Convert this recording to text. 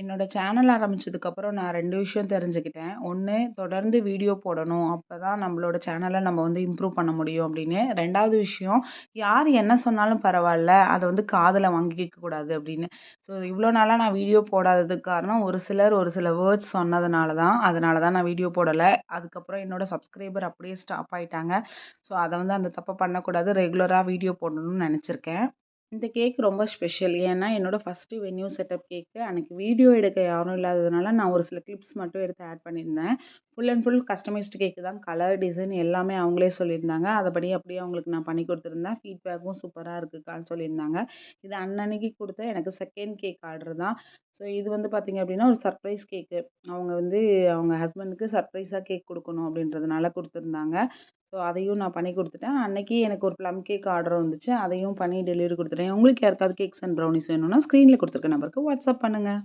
என்னோட சேனல் ஆரம்பிச்சதுக்கப்புறம் நான் ரெண்டு விஷயம் தெரிஞ்சுக்கிட்டேன். ஒன்று தொடர்ந்து வீடியோ போடணும். அப்போ தான் நம்மளோட சேனலை நம்ம வந்து இம்ப்ரூவ் பண்ண முடியும் அப்படின்னு. ரெண்டாவது விஷயம் யார் என்ன சொன்னாலும் பரவாயில்ல அதை வந்து காதில் வாங்கிக்க கூடாது அப்படின்னு. ஸோ இவ்வளோ நாளாக நான் வீடியோ போடாததுக்கு காரணம் ஒரு சிலர் ஒரு சில வேர்ட்ஸ் சொன்னதுனால தான். அதனால தான் நான் வீடியோ போடலை அதுக்கப்புறம் என்னோட சப்ஸ்கிரைபர் அப்படியே ஸ்டாப் ஆகிட்டாங்க ஸோ அதை வந்து அந்த தப்பை பண்ணக்கூடாது. ரெகுலராக வீடியோ போடணும்னு நினச்சிருக்கேன் இந்த கேக் ரொம்ப ஸ்பெஷல். ஏன்னா, என்னோடய ஃபஸ்ட்டு வென்யூ செட்டப் கேக்கு. அன்றைக்கி வீடியோ எடுக்க யாரும் இல்லாததுனால, நான் ஒரு சில கிளிப்ஸ் மட்டும் எடுத்து ஆட் பண்ணியிருந்தேன். Full and full customised cake தான். கலர், டிசைன் எல்லாமே அவங்களே சொல்லியிருந்தாங்க. அதைப்படி அப்படியே அவங்களுக்கு நான் பண்ணி கொடுத்துருந்தேன் ஃபீட்பேக்கும் சூப்பராக இருக்குக்கான்னு சொல்லியிருந்தாங்க. இது அன்னன்னைக்கு கொடுத்த எனக்கு செகண்ட் கேக் ஆர்டர் தான். ஸோ இது வந்து பார்த்திங்க அப்படின்னா, ஒரு சர்ப்ரைஸ் கேக்கு. அவங்க வந்து அவங்க ஹஸ்பண்டுக்கு சர்ப்ரைஸாக கேக் கொடுக்கணும் அப்படின்றதுனால கொடுத்துருந்தாங்க ஸோ அதையும் நான் பண்ணி கொடுத்துட்டேன். அன்றைக்கி எனக்கு ஒரு ப்ளம் கேக் ஆர்டர் வந்துச்சு. அதையும் பண்ணி டெலிவரி கொடுத்துட்டேன். உங்களுக்கு யாருக்காவது கேக்ஸ் அண்ட் ப்ரௌனிஸ் வேணும்னா, ஸ்க்ரீனில் கொடுத்துருக்க நம்பருக்கு வாட்ஸ்அப் பண்ணுங்கள்